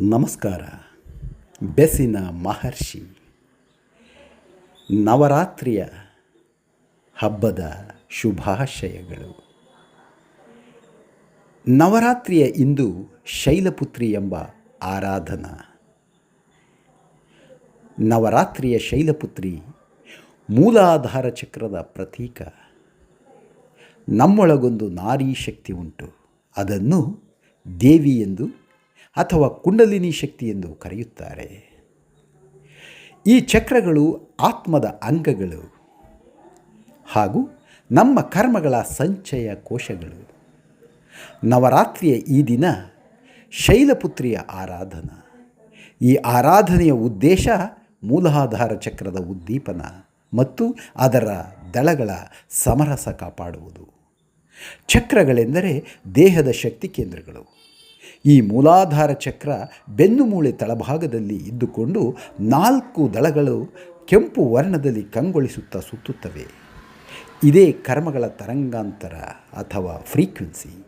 ನಮಸ್ಕಾರ. ಬೆಸಿನ ಮಹರ್ಷಿ. ನವರಾತ್ರಿಯ ಹಬ್ಬದ ಶುಭಾಶಯಗಳು. ನವರಾತ್ರಿಯ ಇಂದು ಶೈಲಪುತ್ರಿ ಎಂಬ ಆರಾಧನಾ. ನವರಾತ್ರಿಯ ಶೈಲಪುತ್ರಿ ಮೂಲಾಧಾರ ಚಕ್ರದ ಪ್ರತೀಕ. ನಮ್ಮೊಳಗೊಂದು ನಾರಿ ಶಕ್ತಿ ಉಂಟು. ಅದನ್ನು ದೇವಿ ಎಂದು ಅಥವಾ ಕುಂಡಲಿನಿ ಶಕ್ತಿ ಎಂದು ಕರೆಯುತ್ತಾರೆ. ಈ ಚಕ್ರಗಳು ಆತ್ಮದ ಅಂಗಗಳು ಹಾಗೂ ನಮ್ಮ ಕರ್ಮಗಳ ಸಂಚಯ ಕೋಶಗಳು. ನವರಾತ್ರಿಯ ಈ ದಿನ ಶೈಲಪುತ್ರಿಯ ಆರಾಧನಾ. ಈ ಆರಾಧನೆಯ ಉದ್ದೇಶ ಮೂಲಾಧಾರ ಚಕ್ರದ ಉದ್ದೀಪನ ಮತ್ತು ಅದರ ದಳಗಳ ಸಮರಸ ಕಾಪಾಡುವುದು. ಚಕ್ರಗಳೆಂದರೆ ದೇಹದ ಶಕ್ತಿ ಕೇಂದ್ರಗಳು. ಈ ಮೂಲಾಧಾರ ಚಕ್ರ ಬೆನ್ನುಮೂಳೆ ತಳಭಾಗದಲ್ಲಿ ಇದ್ದುಕೊಂಡು ನಾಲ್ಕು ದಳಗಳು ಕೆಂಪು ವರ್ಣದಲ್ಲಿ ಕಂಗೊಳಿಸುತ್ತಾ ಸುತ್ತುತ್ತವೆ. ಇದೇ ಕರ್ಮಗಳ ತರಂಗಾಂತರ ಅಥವಾ ಫ್ರೀಕ್ವೆನ್ಸಿ.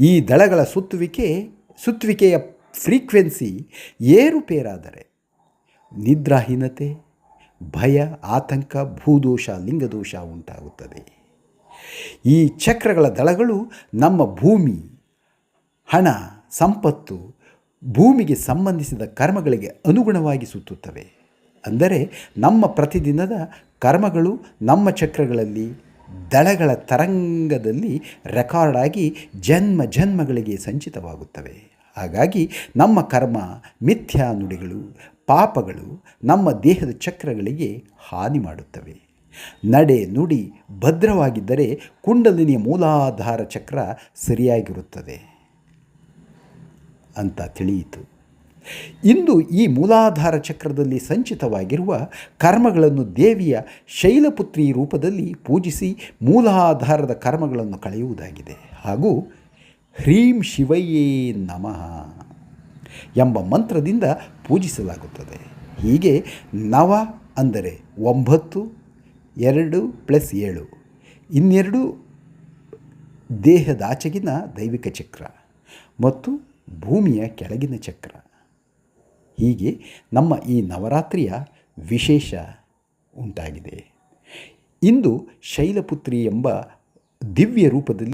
ಈ ದಳಗಳ ಸುತ್ತುವಿಕೆ, ಸುತ್ತುವಿಕೆಯ ಫ್ರೀಕ್ವೆನ್ಸಿ ಏರುಪೇರಾದರೆ ನಿದ್ರಾಹೀನತೆ, ಭಯ, ಆತಂಕ, ಭೂದೋಷ, ಲಿಂಗದೋಷ ಉಂಟಾಗುತ್ತದೆ. ಈ ಚಕ್ರಗಳ ದಳಗಳು ನಮ್ಮ ಭೂಮಿ, ಹಣ ಸಂಪತ್ತು ಭೂಮಿಗೆ ಸಂಬಂಧಿಸಿದ ಕರ್ಮಗಳಿಗೆ ಅನುಗುಣವಾಗಿ ಸುತ್ತುತ್ತವೆ. ಅಂದರೆ ನಮ್ಮ ಪ್ರತಿದಿನದ ಕರ್ಮಗಳು ನಮ್ಮ ಚಕ್ರಗಳಲ್ಲಿ ದಳಗಳ ತರಂಗದಲ್ಲಿ ರೆಕಾರ್ಡ್ ಆಗಿ ಜನ್ಮ ಜನ್ಮಗಳಿಗೆ ಸಂಚಿತವಾಗುತ್ತವೆ. ಹಾಗಾಗಿ ನಮ್ಮ ಕರ್ಮ ಮಿಥ್ಯಾ ನುಡಿಗಳು, ಪಾಪಗಳು ನಮ್ಮ ದೇಹದ ಚಕ್ರಗಳಿಗೆ ಹಾನಿ ಮಾಡುತ್ತವೆ. ನಡೆ ನುಡಿ ಭದ್ರವಾಗಿದ್ದರೆ ಕುಂಡಲಿನಿಯ ಮೂಲಾಧಾರ ಚಕ್ರ ಸರಿಯಾಗಿರುತ್ತದೆ. ಅಂತ ತಿಳಿಯಿತು. ಇಂದು ಈ ಮೂಲಾಧಾರ ಚಕ್ರದಲ್ಲಿ ಸಂಚಿತವಾಗಿರುವ ಕರ್ಮಗಳನ್ನು ದೇವಿಯ ಶೈಲಪುತ್ರಿ ರೂಪದಲ್ಲಿ ಪೂಜಿಸಿ ಮೂಲಾಧಾರದ ಕರ್ಮಗಳನ್ನು ಕಳೆಯುವುದಾಗಿದೆ. ಹಾಗೂ ಹ್ರೀಂ ಶಿವಯ್ಯೇ ನಮಃ ಎಂಬ ಮಂತ್ರದಿಂದ ಪೂಜಿಸಲಾಗುತ್ತದೆ. ಹೀಗೆ ನವ ಅಂದರೆ ಒಂಬತ್ತು, ಎರಡು ಪ್ಲಸ್ ಏಳು, ಇನ್ನೆರಡು ದೇಹದಾಚೆಗಿನ ದೈವಿಕ ಚಕ್ರ ಮತ್ತು ಭೂಮಿಯ ಕೆಳಗಿನ ಚಕ್ರ. ಹೀಗೆ ನಮ್ಮ ಈ ನವರಾತ್ರಿಯ ವಿಶೇಷ ಉಂಟಾಗಿದೆ. ಇಂದು ಶೈಲಪುತ್ರಿ ಎಂಬ ದಿವ್ಯ ರೂಪದಲ್ಲಿ